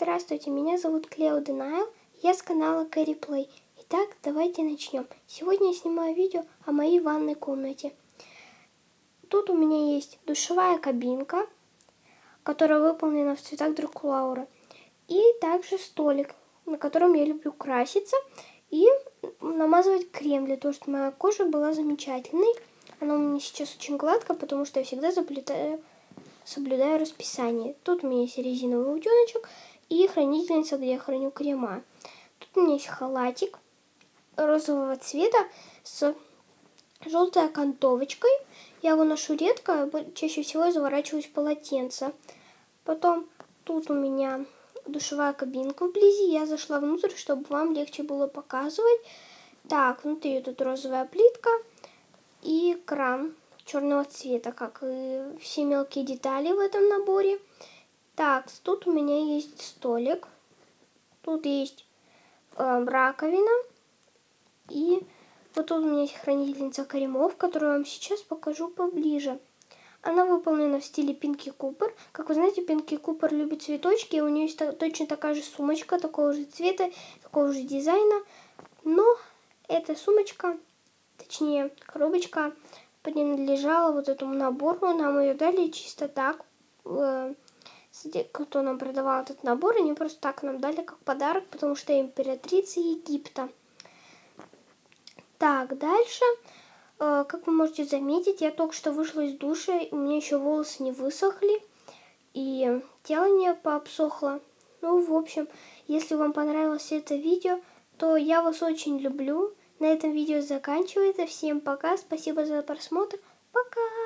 Здравствуйте, меня зовут Клео Денайл, я с канала Кэрри Плей. Итак, давайте начнем. Сегодня я снимаю видео о моей ванной комнате. Тут у меня есть душевая кабинка, которая выполнена в цветах Дракулаура. И также столик, на котором я люблю краситься и намазывать крем, для того, чтобы моя кожа была замечательной. Она у меня сейчас очень гладкая, потому что я всегда соблюдаю, соблюдаю расписание. Тут у меня есть резиновый утеночек и хранительница, где я храню крема. Тут у меня есть халатик розового цвета с желтой окантовочкой. Я его ношу редко, чаще всего я заворачиваюсь в полотенце. Потом тут у меня душевая кабинка вблизи. Я зашла внутрь, чтобы вам легче было показывать. Так, внутри тут розовая плитка и кран черного цвета, как и все мелкие детали в этом наборе. Так, тут у меня есть столик. Тут есть э, раковина. И вот тут у меня есть хранительница кремов, которую я вам сейчас покажу поближе. Она выполнена в стиле Пинки Купер. Как вы знаете, Пинки Купер любит цветочки, у нее есть точно такая же сумочка, такого же цвета, такого же дизайна. Но эта сумочка, точнее коробочка, принадлежала вот этому набору. Нам ее дали чисто так. Кто нам продавал этот набор, они просто так нам дали как подарок, потому что я императрица Египта. Так, дальше Э, как вы можете заметить, я только что вышла из душа, у меня еще волосы не высохли, и тело не пообсохло. Ну, в общем, если вам понравилось это видео, то я вас очень люблю. На этом видео заканчивается. Всем пока, спасибо за просмотр. Пока!